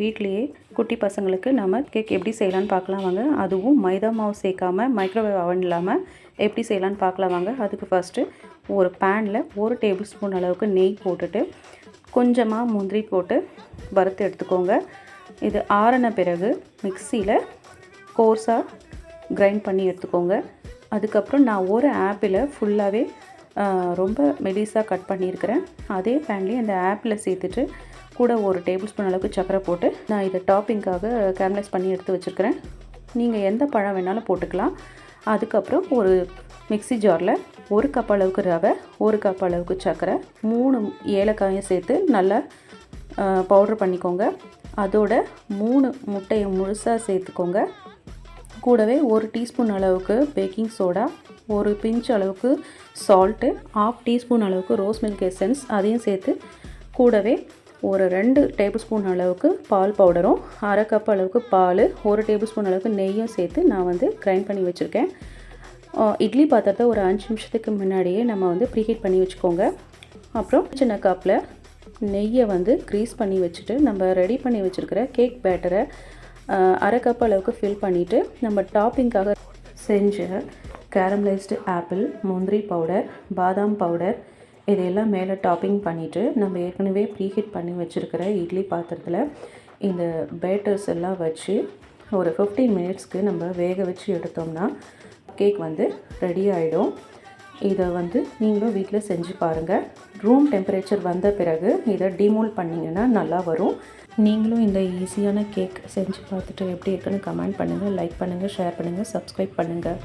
வீட்லேயே குட்டி பசங்களுக்கு நம்ம கேக் எப்படி செய்யலான்னு பார்க்கலாம் வாங்க. அதுவும் மைதா மாவு சேர்க்காம மைக்ரோவேவ் அவன் இல்லாமல் எப்படி செய்யலான்னு பார்க்கலாம் வாங்க. அதுக்கு ஃபஸ்ட்டு ஒரு பேனில் ஒரு டேபிள் ஸ்பூன் அளவுக்கு நெய் போட்டுட்டு கொஞ்சமாக முந்திரி போட்டு வறுத்து எடுத்துக்கோங்க. இது ஆறின பிறகு மிக்சியில் கோர்ஸாக கிரைண்ட் பண்ணி எடுத்துக்கோங்க. அதுக்கப்புறம் நான் ஒரு ஆப்பிளை ஃபுல்லாகவே ரொம்ப மெலிசாக கட் பண்ணியிருக்கிறேன். அதே பேன்லேயே அந்த ஆப்பிளை சேர்த்துட்டு கூட ஒரு டேபிள் ஸ்பூன் அளவுக்கு சர்க்கரை போட்டு நான் இதை டாப்பிங்காக கேரமலைஸ் பண்ணி எடுத்து வச்சுருக்கிறேன். நீங்கள் எந்த பழம் வேணாலும் போட்டுக்கலாம். அதுக்கப்புறம் ஒரு மிக்ஸி ஜாரில் ஒரு கப் அளவுக்கு ரவை ஒரு கப் அளவுக்கு சர்க்கரை மூணு ஏலக்காயும் சேர்த்து நல்லா பவுட்ரு பண்ணிக்கோங்க. அதோட மூணு முட்டையை முழுசாக சேர்த்துக்கோங்க. கூடவே ஒரு டீஸ்பூன் அளவுக்கு பேக்கிங் சோடா ஒரு பிஞ்ச் அளவுக்கு சால்ட்டு ஆஃப் டீஸ்பூன் அளவுக்கு ரோஸ் மில்க் எசன்ஸ் அதையும் சேர்த்து கூடவே ஒரு ரெண்டு டேபிள் ஸ்பூன் அளவுக்கு பால் பவுடரும் அரை கப் அளவுக்கு பால் ஒரு டேபிள் ஸ்பூன் அளவுக்கு நெய்யும் சேர்த்து நான் வந்து கிரைண்ட் பண்ணி வச்சுருக்கேன். இட்லி பாத்திரத்தை ஒரு அஞ்சு நிமிஷத்துக்கு முன்னாடியே நம்ம வந்து ப்ரீஹீட் பண்ணி வச்சுக்கோங்க. அப்புறம் சின்ன கப்பில் நெய்யை வந்து க்ரீஸ் பண்ணி வச்சுட்டு நம்ம ரெடி பண்ணி வச்சுருக்கிற கேக் பேட்டரை அரை கப் அளவுக்கு ஃபில் பண்ணிவிட்டு நம்ம டாப்பிங்காக செஞ்ச கேரமலைஸ்டு ஆப்பிள் முந்திரி பவுடர் பாதாம் பவுடர் இதையெல்லாம் மேலே டாப்பிங் பண்ணிவிட்டு நம்ம ஏற்கனவே ப்ரீஹீட் பண்ணி வச்சுருக்கிற இட்லி பாத்திரத்தில் இந்த பேட்டர்ஸ் எல்லாம் வச்சு ஒரு ஃபிஃப்டீன் மினிட்ஸ்க்கு நம்ம வேக வச்சு எடுத்தோம்னா கேக் வந்து ரெடி ஆகிடும் இதை வந்து நீங்களும் வீட்டில் செஞ்சு பாருங்கள் ரூம் டெம்பரேச்சர் வந்த பிறகு இதை டிமோல் பண்ணிங்கன்னா நல்லா வரும். நீங்களும் இந்த ஈஸியான கேக் செஞ்சு பார்த்துட்டு எப்படி இருக்குன்னு கமெண்ட் பண்ணுங்கள் லைக் பண்ணுங்கள் ஷேர் பண்ணுங்கள் சப்ஸ்கிரைப் பண்ணுங்கள்